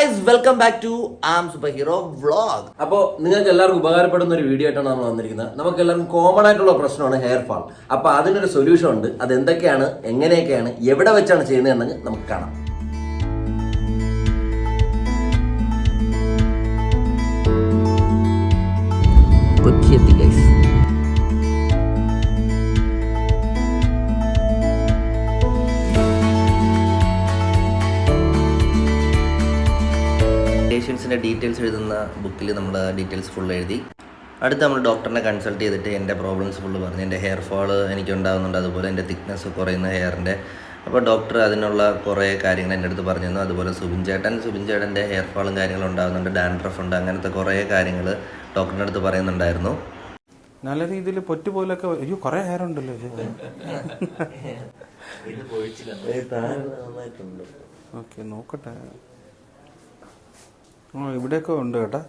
Guys welcome back to am super hero vlog അപ്പോൾ നിങ്ങൾക്ക് എല്ലാവർക്കും ഉപകാരപ്പെടുന്ന ഒരു വീഡിയോ ആയിട്ടാണ് നമ്മൾ വന്നിരിക്കുന്നത്. നമുക്ക് എല്ലാവർക്കും കോമൺ ആയിട്ടുള്ള പ്രശ്നമാണ് ഹെയർ ഫാൾ അപ്പോൾ അതിനൊരു സൊല്യൂഷൻ ഉണ്ട്. അത് എന്തൊക്കെയാണ് എങ്ങനെയൊക്കെയാണ്? എവിടെ വെച്ചാണ് ചെയ്യുന്നതെന്ന് നമുക്ക് കാണാം. പേഷ്യൻസിന്റെ ഡീറ്റെയിൽസ് എഴുതുന്ന ബുക്കിൽ നമ്മൾ ഡീറ്റെയിൽസ് ഫുൾ എഴുതി. അടുത്ത് നമ്മൾ ഡോക്ടറിനെ കൺസൾട്ട് ചെയ്തിട്ട് എന്റെ പ്രോബ്ലംസ് ഫുള്ള് പറഞ്ഞു. എന്റെ ഹെയർ ഫോൾ എനിക്ക് ഉണ്ടാകുന്നുണ്ട് അതുപോലെ എന്റെ തിക്നെസ് കുറയുന്ന ഹെയറിന്റെ അപ്പോൾ ഡോക്ടർ അതിനുള്ള കുറേ കാര്യങ്ങൾ എന്റെ അടുത്ത് പറഞ്ഞു തന്നു അതുപോലെ സുബിൻ ചേട്ടൻ സുബിൻ ചേട്ടന്റെ ഹെയർ ഫോളും കാര്യങ്ങളും ഉണ്ടാകുന്നുണ്ട് ഡാൻഡ്രഫ് ഉണ്ട്. അങ്ങനത്തെ കുറേ കാര്യങ്ങൾ ഡോക്ടറിന്റെ അടുത്ത് പറയുന്നുണ്ടായിരുന്നു. നല്ല രീതിയിൽ പൊറ്റു പോലൊക്കെ അയ്യോ കുറേ ഹെയർ ഉണ്ടല്ലോ. ഇത്. ഓക്കെ നോക്കട്ടെ. ആ ഇവിടെയൊക്കെ ഉണ്ട് കേട്ടാ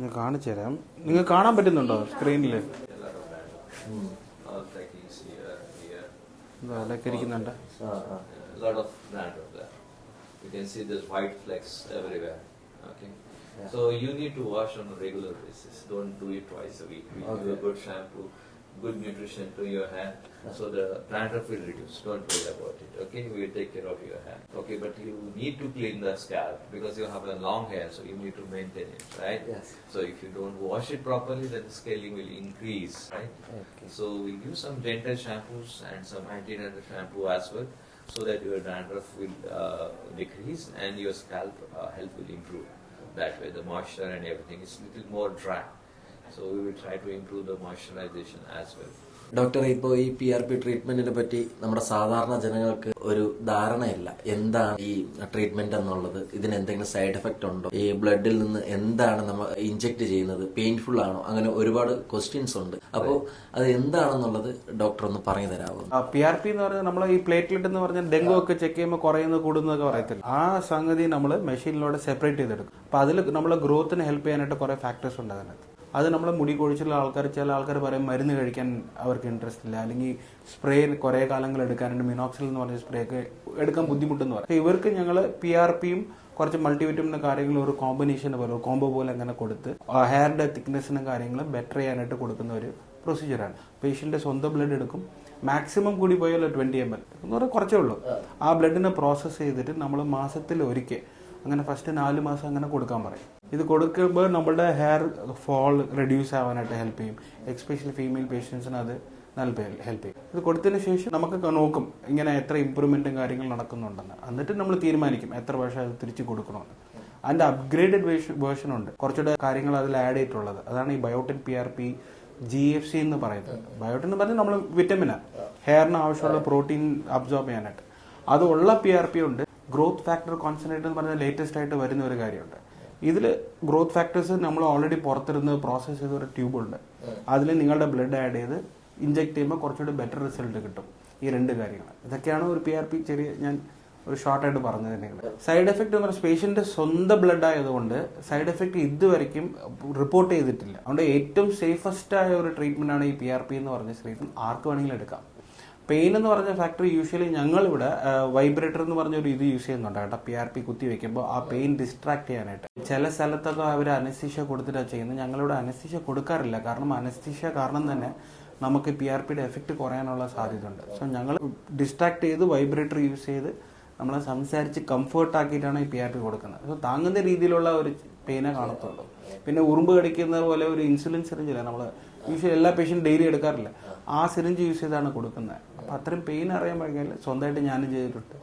ഞാൻ കാണിച്ചു തരാം നിങ്ങൾ കാണാൻ പറ്റുന്നുണ്ടോ സ്ക്രീനിൽ there. You can see there's white flecks everywhere. Okay. Yeah. So you need to wash on a regular basis. Don't do it twice a week. We okay. give a good shampoo, good nutrition to your hair, so the dandruff will reduce. Don't worry about it. Okay, we will take care of your hair. Okay, but you need to clean the scalp because you have a long hair, so you need to maintain it, right? Yes. So if you don't wash it properly, then the scaling will increase, right? Okay. So we give some gentle shampoos and some anti-dandruff shampoo as well, so that your dandruff will uh, decrease and your scalp uh, health will improve. That way, the moisture and everything is little more dry. So we will try to the the as as well. Doctor ഇപ്പോൾ ഈ P R P ട്രീറ്റ്മെന്റിനെ പറ്റി നമ്മുടെ സാധാരണ ജനങ്ങൾക്ക് ഒരു ധാരണയില്ല. എന്താണ് ഈ treatment എന്നുള്ളത്? ഇതിന് എന്തെങ്കിലും സൈഡ് എഫക്റ്റ് ഉണ്ടോ? ഈ ബ്ലഡിൽ നിന്ന് എന്താണ് നമ്മൾ ഇഞ്ചെക്ട് ചെയ്യുന്നത്? പെയിൻഫുൾ ആണോ? അങ്ങനെ ഒരുപാട് ക്വസ്റ്റ്യൻസ് ഉണ്ട്. അപ്പോൾ അത് എന്താണെന്നുള്ളത് ഡോക്ടർ ഒന്ന് പറഞ്ഞു തരാമോ പി ആർ പി എന്ന് പറഞ്ഞാൽ നമ്മൾ ഈ പ്ലേറ്റ്ലെറ്റ് എന്ന് പറഞ്ഞാൽ ഡെങ്കു ഒക്കെ ചെക്ക് ചെയ്യുമ്പോൾ കുറയുന്നത് കൂടുന്നതൊക്കെ പറയത്തില്ല. ആ സംഗതി നമ്മൾ മെഷീനിലൂടെ സെപ്പറേറ്റ് ചെയ്തെടുക്കും. അപ്പൊ അതിൽ നമ്മളെ ഗ്രോത്തിന് ഹെൽപ്പ് ചെയ്യാനായിട്ട് കുറെ ഫാക്ടേഴ്സ് ഉണ്ട് അതിനകത്ത്. അത് നമ്മൾ മുടി കൊഴിച്ചുള്ള ആൾക്കാർ ചില ആൾക്കാർ പറയും മരുന്ന് കഴിക്കാൻ അവർക്ക് ഇൻട്രസ്റ്റ് ഇല്ല. അല്ലെങ്കിൽ സ്പ്രേ കുറേ കാലങ്ങൾ എടുക്കാനുണ്ട്. മിനോക്സിൽ എന്ന് പറഞ്ഞ സ്പ്രേ ഒക്കെ എടുക്കാൻ ബുദ്ധിമുട്ടെന്ന് പറയും. ഇവർക്ക് ഞങ്ങൾ പി ആർ പിയും കുറച്ച് മൾട്ടിവിറ്റമിന്റെ കാര്യങ്ങളും ഒരു കോമ്പിനേഷൻ പോലെ കോംബോ പോലെ അങ്ങനെ കൊടുത്ത് ഹെയറിന്റെ തിക്നെസ്സിനും കാര്യങ്ങളും ബെറ്റർ ചെയ്യാനായിട്ട് കൊടുക്കുന്ന ഒരു പ്രൊസീജിയറാണ് പേഷ്യന്റെ സ്വന്തം ബ്ലഡ് എടുക്കും. മാക്സിമം കൂടി പോയാൽ ട്വന്റി എം എൽ എന്ന് പറഞ്ഞാൽ കുറച്ചേ ഉള്ളൂ. ആ ബ്ലഡിനെ പ്രോസസ്സ് ചെയ്തിട്ട് നമ്മൾ മാസത്തിൽ ഒരിക്കൽ അങ്ങനെ ഫസ്റ്റ് നാല് മാസം അങ്ങനെ കൊടുക്കാൻ പറയും. ഇത് കൊടുക്കുമ്പോൾ നമ്മുടെ ഹെയർ ഫോൾ റെഡ്യൂസ് ആവാനായിട്ട് ഹെൽപ്പ് ചെയ്യും. എക്സ്പെഷ്യലി ഫീമെയിൽ പേഷ്യൻസിന് അത് നല്ല ഹെൽപ്പ് ചെയ്യും. ഇത് കൊടുത്തതിന് ശേഷം നമുക്ക് നോക്കും ഇങ്ങനെ എത്ര ഇമ്പ്രൂവ്മെന്റും കാര്യങ്ങളും നടക്കുന്നുണ്ടെന്ന്. എന്നിട്ട് നമ്മൾ തീരുമാനിക്കും എത്ര വർഷം അത് തിരിച്ചു കൊടുക്കണമെന്ന്. അതിന്റെ അപ്ഗ്രേഡഡ് വേർഷൻ ഉണ്ട്. കുറച്ചുകൂടെ കാര്യങ്ങൾ അതിൽ ആഡ് ചെയ്തിട്ടുള്ളത്. അതാണ് ഈ biotin P R P G F C എന്ന് പറയുന്നത്. ബയോട്ടിൻ എന്ന് പറഞ്ഞാൽ നമ്മൾ വിറ്റമിനാണ് ഹെയറിന് ആവശ്യമുള്ള പ്രോട്ടീൻ അബ്സോർബ് ചെയ്യാനായിട്ട്. അതുള്ള പി ആർ പി ഉണ്ട്. ഗ്രോത്ത് ഫാക്ടർ കോൺസെൻട്രേറ്റ് എന്ന് പറഞ്ഞാൽ ലേറ്റസ്റ്റ് ആയിട്ട് വരുന്ന ഒരു കാര്യമുണ്ട്. ഇതിൽ ഗ്രോത്ത് ഫാക്ടേഴ്സ് നമ്മൾ ഓൾറെഡി പുറത്തിരുന്ന് പ്രോസസ്സ് ചെയ്ത ഒരു ട്യൂബ് ഉണ്ട്. അതിൽ നിങ്ങളുടെ ബ്ലഡ് ആഡ് ചെയ്ത് ഇഞ്ചെക്ട് ചെയ്യുമ്പോൾ കുറച്ചുകൂടി ബെറ്റർ റിസൾട്ട് കിട്ടും. ഈ രണ്ട് കാര്യങ്ങൾ ഇതൊക്കെയാണ് ഒരു പി ആർ പി ചെറിയ ഞാൻ ഒരു ഷോർട്ടായിട്ട് പറഞ്ഞു തന്നെ. സൈഡ് എഫക്റ്റ് എന്ന് പറഞ്ഞാൽ പേഷ്യന്റ് സ്വന്തം ബ്ലഡ് ആയതുകൊണ്ട് സൈഡ് എഫക്റ്റ് ഇതുവരെയ്ക്കും റിപ്പോർട്ട് ചെയ്തിട്ടില്ല. അതുകൊണ്ട് ഏറ്റവും സേഫസ്റ്റ് ആയ ഒരു ട്രീറ്റ്മെന്റ് ആണ് ഈ പി ആർ പി എന്ന് പറഞ്ഞ ശ്രീ ആർക്ക് വേണമെങ്കിലും എടുക്കാം. പെയിൻ എന്ന് പറഞ്ഞ ഫാക്ടർ യൂഷ്വലി ഞങ്ങളിവിടെ വൈബ്രേറ്റർ എന്ന് പറഞ്ഞ ഒരു ഇത് യൂസ് ചെയ്യുന്നുണ്ട് കേട്ടോ. പി ആർ പി കുത്തി വെക്കുമ്പോൾ ആ പെയിൻ ഡിസ്ട്രാക്ട് ചെയ്യാനായിട്ട്. ചില സ്ഥലത്തൊക്കെ അവർ അനസ്തീഷ കൊടുത്തിട്ടാണ് ചെയ്യുന്നത്. ഞങ്ങളിവിടെ അനസ്തീഷ കൊടുക്കാറില്ല. കാരണം അനസ്തീഷ കാരണം തന്നെ നമുക്ക് പി ആർ പിയുടെ എഫക്റ്റ് കുറയാനുള്ള സാധ്യത ഉണ്ട് സോ ഞങ്ങൾ ഡിസ്ട്രാക്ട് ചെയ്ത് വൈബ്രേറ്റർ യൂസ് ചെയ്ത് നമ്മളെ സംസാരിച്ച് കംഫർട്ട് ആക്കിയിട്ടാണ് ഈ പി ആർ പി കൊടുക്കുന്നത്. സോ താങ്ങുന്ന രീതിയിലുള്ള ഒരു പെയിനെ കാണത്തുള്ളൂ. പിന്നെ ഉറുമ്പ് കടിക്കുന്ന പോലെ ഒരു ഇൻസുലിൻ സിറിഞ്ചില്ല നമ്മൾ യൂഷ്വലി എല്ലാ പേഷ്യന്റും ഡെയിലി എടുക്കാറില്ല. ആ സിറിഞ്ച് യൂസ് ചെയ്താണ് കൊടുക്കുന്നത്. അപ്പൊ അത്രയും പെയിൻ അറിയാൻ കഴിഞ്ഞാൽ സ്വന്തമായിട്ട് ഞാനും ചെയ്തിട്ടുണ്ട്.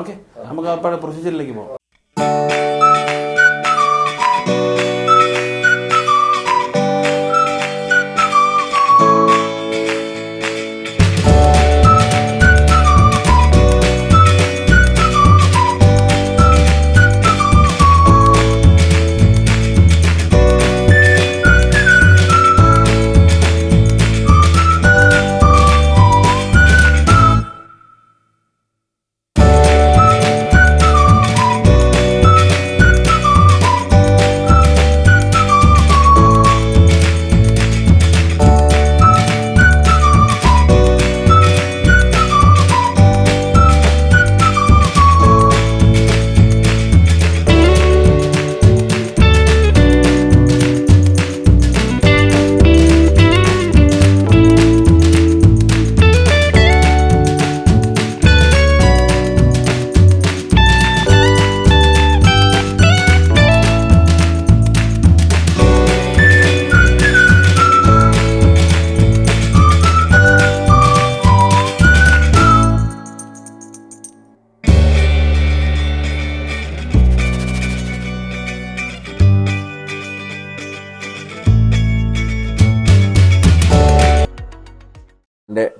ഓക്കെ നമുക്ക് അപ്പോൾ പ്രൊസീജിയറിലേക്ക് പോകാം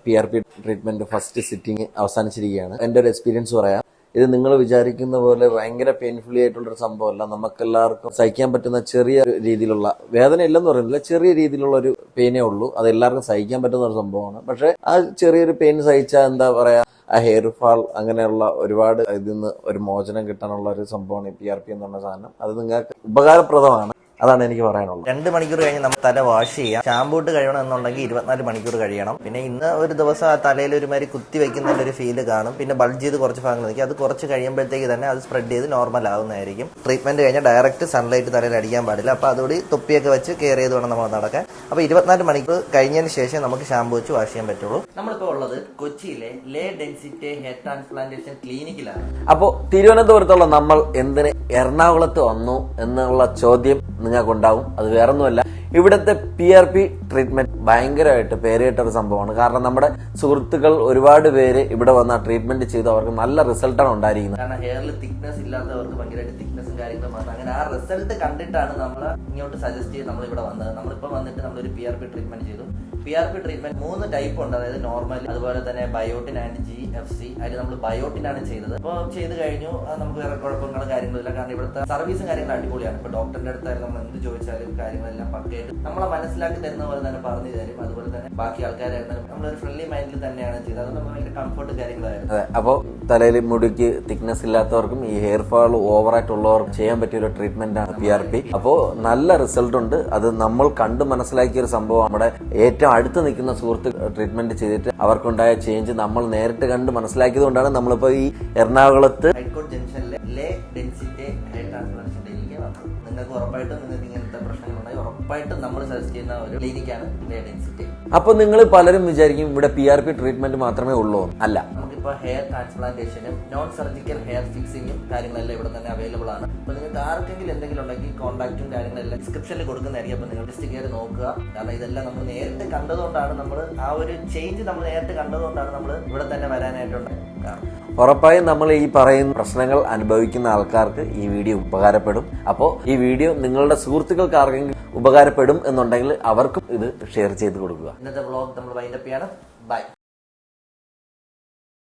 P R P treatment first sitting അവസാനിച്ചിരിക്കുകയാണ്. എന്റെ ഒരു എക്സ്പീരിയൻസ് പറയാം. ഇത് നിങ്ങൾ വിചാരിക്കുന്ന പോലെ ഭയങ്കര പെയിൻഫുള്ളി ആയിട്ടുള്ള ഒരു സംഭവമല്ല. നമുക്കെല്ലാവർക്കും സഹിക്കാൻ പറ്റുന്ന ചെറിയ രീതിയിലുള്ള വേദന ഇല്ലെന്ന് പറയുന്നില്ല. ചെറിയ രീതിയിലുള്ള ഒരു പെയിനേ ഉള്ളൂ. അത് എല്ലാവർക്കും സഹിക്കാൻ പറ്റുന്ന ഒരു സംഭവമാണ്. പക്ഷേ ആ ചെറിയൊരു പെയിൻ സഹിച്ചാൽ എന്താ പറയാ ആ ഹെയർ ഫാൾ അങ്ങനെയുള്ള ഒരുപാട് ഇതിൽ നിന്ന് ഒരു മോചനം കിട്ടാനുള്ള ഒരു സംഭവമാണ് പി ആർ പി എന്ന് പറഞ്ഞ സാധനം. അത് നിങ്ങൾക്ക് ഉപകാരപ്രദമാണ്. അതാണ് എനിക്ക് പറയാനുള്ളത്. രണ്ട് മണിക്കൂർ കഴിഞ്ഞ് നമ്മൾ തല വാഷ് ചെയ്യാം. ഷാമ്പൂ ഇട്ട് കഴിയണം എന്നുണ്ടെങ്കിൽ ഇരുപത്തിനാല് മണിക്കൂർ കഴിയണം. പിന്നെ ഇന്ന് ഒരു ദിവസം ആ തലയിൽ ഒരുമാതിരി കുത്തി വെക്കുന്ന ഒരു ഫീൽ കാണും. പിന്നെ ബൾജ് ചെയ്ത് കുറച്ച് ഭാഗങ്ങൾ നിൽക്കും അത് കുറച്ച് കഴിയുമ്പോഴത്തേക്ക് തന്നെ അത് സ്പ്രെഡ് ചെയ്ത് നോർമൽ ആവുന്നതായിരിക്കും. ട്രീറ്റ്മെന്റ് കഴിഞ്ഞാൽ ഡയറക്റ്റ് സൺലൈറ്റ് തലയിൽ അടിക്കാൻ പാടില്ല. അപ്പോൾ അതുകൂടി തൊപ്പിയൊക്കെ വെച്ച് കെയർ ചെയ്ത് വേണം നമ്മൾ നടക്കാൻ. അപ്പോൾ ഇരുപത്തിനാല് മണിക്കൂർ കഴിഞ്ഞതിന് ശേഷം നമുക്ക് ഷാമ്പൂ വെച്ച് വാഷ് ചെയ്യാൻ പറ്റുള്ളൂ. നമ്മളിപ്പോൾ ഉള്ളത് കൊച്ചിയിലെ ലേ ഡെൻസിറ്റി ഹെയർ ട്രാൻസ്പ്ലാന്റേഷൻ ക്ലിനിക്കിലാണ്. അപ്പോൾ തിരുവനന്തപുരത്തുള്ള നമ്മൾ എന്തിന് എറണാകുളത്ത് വന്നു എന്നുള്ള ചോദ്യം നിങ്ങൾക്കുണ്ടാവും. അത് വേറൊന്നുമല്ല. ഇവിടുത്തെ പി ആർ പി ട്രീറ്റ്മെന്റ് ഭയങ്കരമായിട്ട് പേരേട്ട ഒരു സംഭവമാണ്. കാരണം നമ്മുടെ സുഹൃത്തുക്കൾ ഒരുപാട് പേര് ഇവിടെ വന്ന ട്രീറ്റ്മെന്റ് ചെയ്ത്. അവർക്ക് നല്ല റിസൾട്ടാണ് ഉണ്ടായിരിക്കുന്നത്. കാരണം ഹെയറിൽ തിക്നെസ് ഇല്ലാത്തവർക്ക് ഭയങ്കരമായിട്ട് തിക്നെസ്സും കാര്യങ്ങളും വന്നു. അങ്ങനെ ആ റിസൾട്ട് കണ്ടിട്ടാണ് നമ്മൾ ഇങ്ങോട്ട് സജസ്റ്റ് ചെയ്ത് നമ്മൾ ഇവിടെ വന്നത്. നമ്മളിപ്പോൾ വന്നിട്ട് നമ്മളൊരു പി ആർ പി ട്രീറ്റ്മെന്റ് ചെയ്തു. പി ആർ പി ട്രീറ്റ്മെന്റ് മൂന്ന് ടൈപ്പ് ഉണ്ട്. അതായത് നോർമൽ അതുപോലെ തന്നെ biotin and G F C അതിൽ നമ്മൾ ബയോട്ടിനാണ് ചെയ്തത്. അപ്പോൾ ചെയ്ത് കഴിഞ്ഞു. നമുക്ക് വേറെ കുഴപ്പങ്ങളും കാര്യങ്ങളില്ല കാരണം ഇവിടുത്തെ സർവീസും കാര്യങ്ങളും അടിപൊളിയാണ്. ഇപ്പോൾ ഡോക്ടറിന്റെ അടുത്തായാലും നമ്മൾ എന്ത് ചോദിച്ചാലും കാര്യങ്ങളെല്ലാം പക്കയായിട്ട് നമ്മളെ മനസ്സിലാക്കി തരുന്ന പോലെ തന്നെ പറഞ്ഞു തരും. അതുപോലെ തന്നെ ബാക്കി ആൾക്കാരായിരുന്നാലും നമ്മളൊരു ഫ്രണ്ട്ലി മൈൻഡിൽ തന്നെയാണ് ചെയ്തത്. അത് നമ്മൾ ഭയങ്കര കംഫർട്ട് കാര്യങ്ങളായിരുന്നു. അതെ. അപ്പോൾ തലയിൽ മുടിക്ക് തിക്നെസ് ഇല്ലാത്തവർക്കും ഈ ഹെയർ ഫാൾ ഓവറായിട്ടുള്ളവർക്കും ചെയ്യാൻ പറ്റിയ ഒരു ട്രീറ്റ്മെന്റ് ആണ് പി ആർ പി അപ്പോൾ നല്ല റിസൾട്ട് ഉണ്ട്. അത് നമ്മൾ കണ്ട് മനസ്സിലാക്കിയ ഒരു സംഭവം നമ്മുടെ ഏറ്റവും അടുത്ത് നിൽക്കുന്ന സുഹൃത്ത് ട്രീറ്റ്മെന്റ് ചെയ്തിട്ട് അവർക്കുണ്ടായ ചേഞ്ച് നമ്മൾ നേരിട്ട് കണ്ട് മനസ്സിലാക്കിയത് കൊണ്ടാണ് നമ്മളിപ്പോൾ ഈ എറണാകുളത്ത് ഹൈക്കോടതി ജംഗ്ഷനിലെ Le density hair transplantation clinic വന്നത് നിങ്ങൾക്ക് ഉറപ്പായിട്ടും നിങ്ങൾക്ക് ഇങ്ങനത്തെ പ്രശ്നങ്ങളുണ്ടെങ്കിൽ ഉറപ്പായിട്ടും നമ്മൾ സജസ്റ്റ് ചെയ്യുന്ന ഒരു ക്ലിനിക്കാണ് ലേ ഡെൻസിറ്റി. അപ്പോൾ നിങ്ങൾ പലരും വിചാരിക്കും ഇവിടെ പി ആർ പി ട്രീറ്റ്മെന്റ് മാത്രമേ ഉള്ളൂ. അല്ല. നമുക്കിപ്പോൾ ഹെയർ ട്രാൻസ്പ്ലാന്റേഷനും നോൺ സർജിക്കൽ ഹെയർ ഫിക്സിങ്ങും കാര്യങ്ങളെല്ലാം ഇവിടെ തന്നെ അവൈലബിൾ ആണ്. അപ്പോൾ നിങ്ങൾക്ക് ആർക്കെങ്കിലും എന്തെങ്കിലും ഉണ്ടെങ്കിൽ കോൺടാക്റ്റും കാര്യങ്ങളെല്ലാം ഡിസ്ക്രിപ്ഷനിൽ കൊടുക്കുന്നതായിരിക്കും. അപ്പോൾ നിങ്ങൾ ലിസ്റ്റ് കയറി നോക്കുക. കാരണം ഇതെല്ലാം നമ്മൾ നേരിട്ട് കണ്ടതുകൊണ്ടാണ് നമ്മൾ ആ ഒരു ചേഞ്ച് നമ്മൾ നേരിട്ട് കണ്ടതുകൊണ്ടാണ് നമ്മൾ ഇവിടെ തന്നെ വരാനായിട്ടുണ്ട് ഉറപ്പായും നമ്മൾ ഈ പറയുന്ന പ്രശ്നങ്ങൾ അനുഭവിക്കുന്ന ആൾക്കാർക്ക് ഈ വീഡിയോ ഉപകാരപ്പെടും. അപ്പോൾ ഈ വീഡിയോ നിങ്ങളുടെ സുഹൃത്തുക്കൾക്ക് ആർക്കെങ്കിലും ഉപകാരപ്പെടും എന്നുണ്ടെങ്കിൽ അവർക്കും ഇത് ഷെയർ ചെയ്ത് കൊടുക്കുക. ഇന്നത്തെ വ്ളോഗ് നമ്മൾ വൈൻഡപ്പ് ചെയ്യണം. ബൈ